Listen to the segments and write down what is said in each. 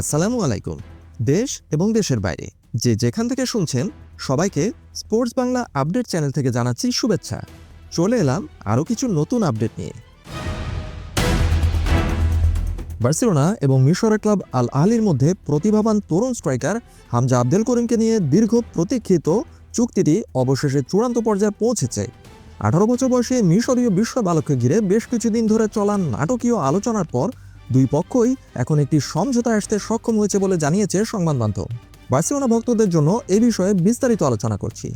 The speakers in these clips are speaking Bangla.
আসসালামু আলাইকুম। দেশ এবং দেশের বাইরে, যে যেখান থেকে শুনছেন, সবাইকে স্পোর্টস বাংলা আপডেট চ্যানেল থেকে জানাচ্ছি শুভেচ্ছা। চলে এলাম আরও কিছু নতুন আপডেট নিয়ে। বার্সেলোনা এবং মিশরের ক্লাব আল আহলির মধ্যে প্রতিভাবান তরুণ স্ট্রাইকার হামজা আব্দুল করিমকে নিয়ে দীর্ঘ প্রতীক্ষিত চুক্তিটি অবশেষে চূড়ান্ত পর্যায়ে পৌঁছেছে। আঠারো বছর বয়সে মিশরীয় বিশ্ব বালককে ঘিরে বেশ কিছুদিন ধরে চলা নাটকীয় আলোচনার পর দুই পক্ষই এখন একটি সমঝোতা আসতে সক্ষম হয়েছে বলে জানিয়েছে সংবাদ মাধ্যম। বার্সেলোনা ভক্তদের জন্য এ বিষয়ে বিস্তারিত আলোচনা করছি।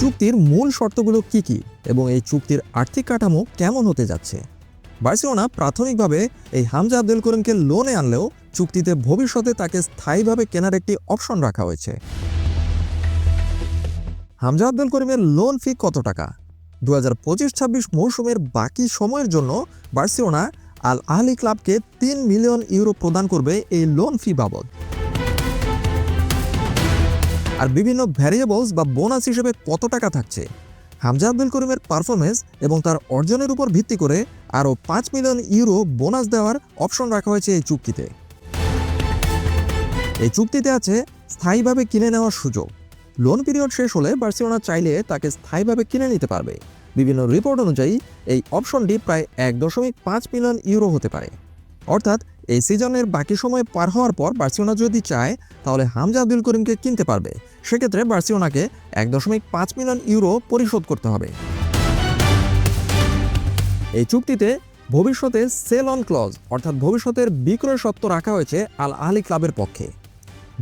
চুক্তির মূল শর্তগুলো কি কি এবং এই চুক্তির আর্থিক কাঠামো কেমন হতে যাচ্ছে? বার্সেলোনা প্রাথমিকভাবে এই হামজা আব্দুল করিমকে লোনে আনলেও চুক্তিতে ভবিষ্যতে তাকে স্থায়ীভাবে কেনার একটি অপশন রাখা হয়েছে। হামজা আব্দুল করিমের লোন ফি কত টাকা? দু হাজার পঁচিশ ছাব্বিশ মৌসুমের বাকি সময়ের জন্য বার্সিওনা আল আহলি ক্লাবকে তিন মিলিয়ন ইউরো প্রদান করবে এই লোন ফি বাবদ। আর বিভিন্ন ভ্যারিয়েবলস বা বোনাস হিসেবে কত টাকা থাকছে? হামজা আব্দুল করিমের পারফরমেন্স এবং তার অর্জনের উপর ভিত্তি করে আরও পাঁচ মিলিয়ন ইউরো বোনাস দেওয়ার অপশন রাখা হয়েছে এই চুক্তিতে। এই চুক্তিতে আছে স্থায়ীভাবে কিনে নেওয়ার সুযোগ। লোন পিরিয়ড শেষ হলে বার্সেলোনা চাইলে তাকে স্থায়ীভাবে কিনে নিতে পারবে। বিভিন্ন রিপোর্ট অনুযায়ী, এই অপশনটি প্রায় এক দশমিক পাঁচ মিলিয়ন ইউরো হতে পারে। অর্থাৎ, এই সিজনের বাকি সময় পার হওয়ার পর বার্সেলোনা যদি চায়, তাহলে হামজা আব্দুল করিমকে কিনতে পারবে। সেক্ষেত্রে বার্সেলোনাকে এক দশমিক পাঁচ মিলিয়ন ইউরো পরিশোধ করতে হবে। এই চুক্তিতে ভবিষ্যতে সেল অন ক্লজ অর্থাৎ ভবিষ্যতের বিক্রয় সত্ত্ব রাখা হয়েছে আল আহলি ক্লাবের পক্ষে।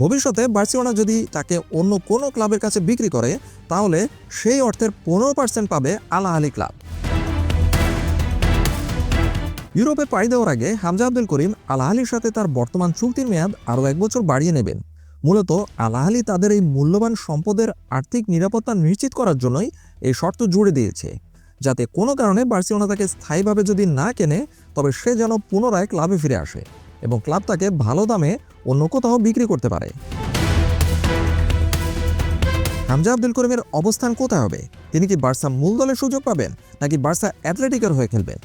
ভবিষ্যতে বার্সেলোনা যদি তাকে অন্য কোনো ক্লাবের কাছে বিক্রি করে, তাহলে সেই অর্থের পনেরো পার্সেন্ট পাবে আল আহলি ক্লাব। ইউরোপে পাড়ি দেওয়ার আগে হামজা আব্দুল করিম আল আহলির সাথে তার বর্তমান চুক্তির মেয়াদ আরও এক বছর বাড়িয়ে নেবেন। মূলত আল আহলি তাদের এই মূল্যবান সম্পদের আর্থিক নিরাপত্তা নিশ্চিত করার জন্যই এই শর্ত জুড়ে দিয়েছে। যাতে কোনো কারণে বার্সেলোনা তাকে স্থায়ীভাবে যদি না কেনে, তবে সে যেন পুনরায় ক্লাবে ফিরে আসে। এবং ক্লাব তাকে ভালো দামে অন্য কোথাও বিক্রি করতে পারে। হামজা আব্দুল করিমের অবস্থান কোথায় হবে? তিনি কি বার্সা মূল দলের সুযোগ পাবেন, নাকি বার্সা অ্যাথলেটিকের হয়ে খেলবেন?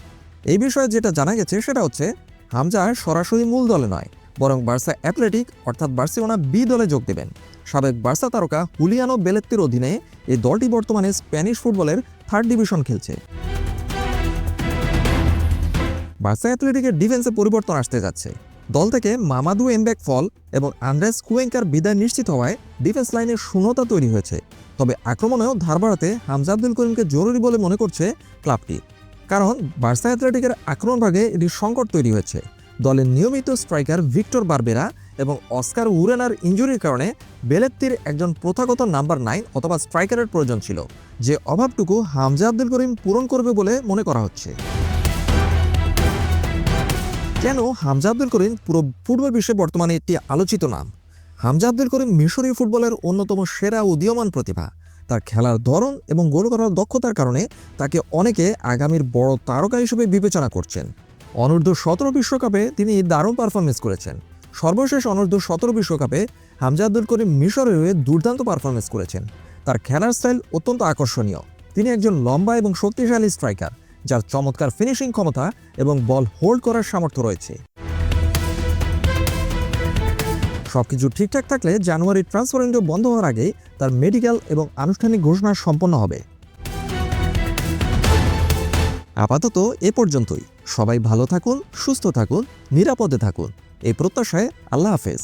এই বিষয়ে যেটা জানা গেছে সেটা হচ্ছে, হামজা সরাসরি মূল দলে নয়, বরং বার্সা অ্যাথলেটিক অর্থাৎ বার্সেলোনা বি দলে যোগ দেবেন। সাবেক বার্সা তারকা হুলিয়ানো বেলেত্তির অধীনে এই দলটি বর্তমানে স্প্যানিশ ফুটবলের থার্ড ডিভিশন খেলছে। বার্সা অ্যাথলেটিকের ডিফেন্সে পরিবর্তন আসতে যাচ্ছে। দল থেকে মামাদু এমব্যাক ফল এবং আন্দ্রেস কুয়েঙ্কার বিদায় নিশ্চিত হওয়ায় ডিফেন্স লাইনের শূন্যতা তৈরি হয়েছে। তবে আক্রমণেও ধার বাড়াতে হামজা আব্দুল করিমকে জরুরি বলে মনে করছে ক্লাবটি। কারণ বার্সা অ্যাথলেটিকের আক্রমণ ভাগে এটি সংকট তৈরি হয়েছে। দলের নিয়মিত স্ট্রাইকার ভিক্টর বারবেরা এবং অস্কার উরেনার ইঞ্জুরির কারণে বেলেত্তির একজন প্রথাগত নাম্বার নাইন অথবা স্ট্রাইকারের প্রয়োজন ছিল, যে অভাবটুকু হামজা আব্দুল করিম পূরণ করবে বলে মনে করা হচ্ছে। কেন হামজা আব্দুল করিম পুরো ফুটবল বিশ্বে বর্তমানে একটি আলোচিত নাম? হামজা আব্দুল করিম মিশরীয় ফুটবলের অন্যতম সেরা উদীয়মান প্রতিভা। তার খেলার ধরন এবং গোল করার দক্ষতার কারণে তাকে অনেকে আগামীর বড় তারকা হিসেবে বিবেচনা করছেন। অনূর্ধ্ব সতেরো বিশ্বকাপে তিনি দারুণ পারফরমেন্স করেছেন। সর্বশেষ অনূর্ধ্ব সতেরো বিশ্বকাপে হামজা আব্দুল করিম মিশরের হয়ে দুর্দান্ত পারফরমেন্স করেছেন। তার খেলার স্টাইল অত্যন্ত আকর্ষণীয়। তিনি একজন লম্বা এবং শক্তিশালী স্ট্রাইকার। যার চমৎকার ফিনিশিং ক্ষমতা এবং বল হোল্ড করার সামর্থ্য রয়েছে। সবকিছু ঠিকঠাক থাকলে জানুয়ারি ট্রান্সফার উইন্ডো বন্ধ হওয়ার আগেই তার মেডিকেল এবং আনুষ্ঠানিক ঘোষণা সম্পন্ন হবে। আপাতত এ পর্যন্তই। সবাই ভালো থাকুন, সুস্থ থাকুন, নিরাপদে থাকুন। এই প্রত্যাশায় আল্লাহ হাফেজ।